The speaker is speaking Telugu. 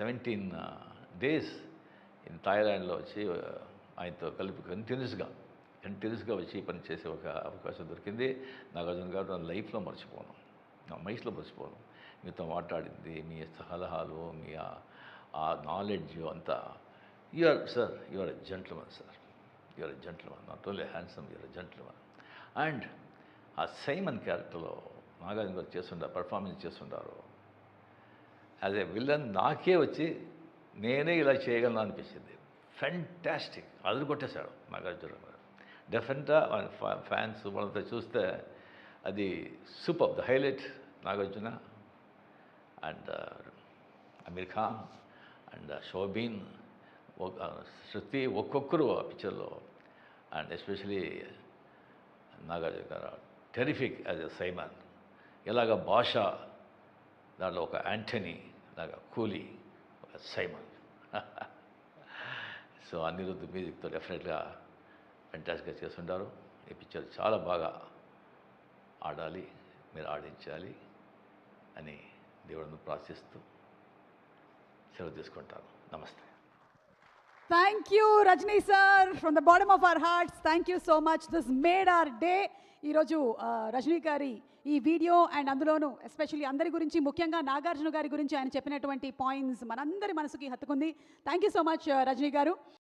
సెవెంటీన్ డేస్ ఇన్ థాయిలాండ్లో వచ్చి uh, ఆయనతో కలిపి కంటిన్యూస్గా కంటిన్యూస్గా వచ్చి పని చేసే ఒక అవకాశం దొరికింది. నాగార్జున గారు నా లైఫ్లో మర్చిపోను. నా మైస్లో మర్చిపోను. మీతో మాట్లాడింది మీ సలహాలు మీ ఆ- నాలెడ్జ్ అంతా. You are sir you are a gentleman sir your a gentleman not only handsome your a gentleman and ఆ సైమన్ క్యారెక్టర్లో నాగార్జున గారు చేస్తుంటారు పర్ఫార్మెన్స్ చేస్తుంటారు యాజ్ ఏ విలన్ నాకే వచ్చి నేనే ఇలా చేయగలను అనిపించింది. ఫెంటాస్టిక్ అదురు కొట్టేశాడు నాగార్జున గారు. డెఫినెట్గా ఫ్యాన్స్ వాళ్ళంతా చూస్తే అది super the highlight Nagarjuna and Aamir Khan and Soubin Shruti ఒక్కొక్కరు ఆ పిక్చర్లో అండ్ ఎస్పెషలీ నాగార్జున గారు. టెరిఫిక్ యాజ్ ఎ సైమన్ ఇలాగ భాష దాంట్లో ఒక యాంటనీ లాగా కూలీ ఒక సైమన్. సో అనిరుద్ధ్ మ్యూజిక్తో డెఫినెట్గా ఫెంటాస్గా చేస్తుంటారు. ఈ పిక్చర్ చాలా బాగా ఆడాలి మీరు ఆడించాలి అని దేవుడిని ప్రార్థిస్తూ సెలవు తీసుకుంటాను. నమస్తే. Thank you Rajini sir from the bottom of our hearts thank you so much this made our day ఈరోజు రజనీ గారి ఈ వీడియో అండ్ అందులోనూ ఎస్పెషల్లీ అందరి గురించి ముఖ్యంగా నాగార్జున గారి గురించి ఆయన చెప్పినటువంటి పాయింట్స్ మనందరి మనసుకి హత్తుకుంది. Thank you so much Rajini garu.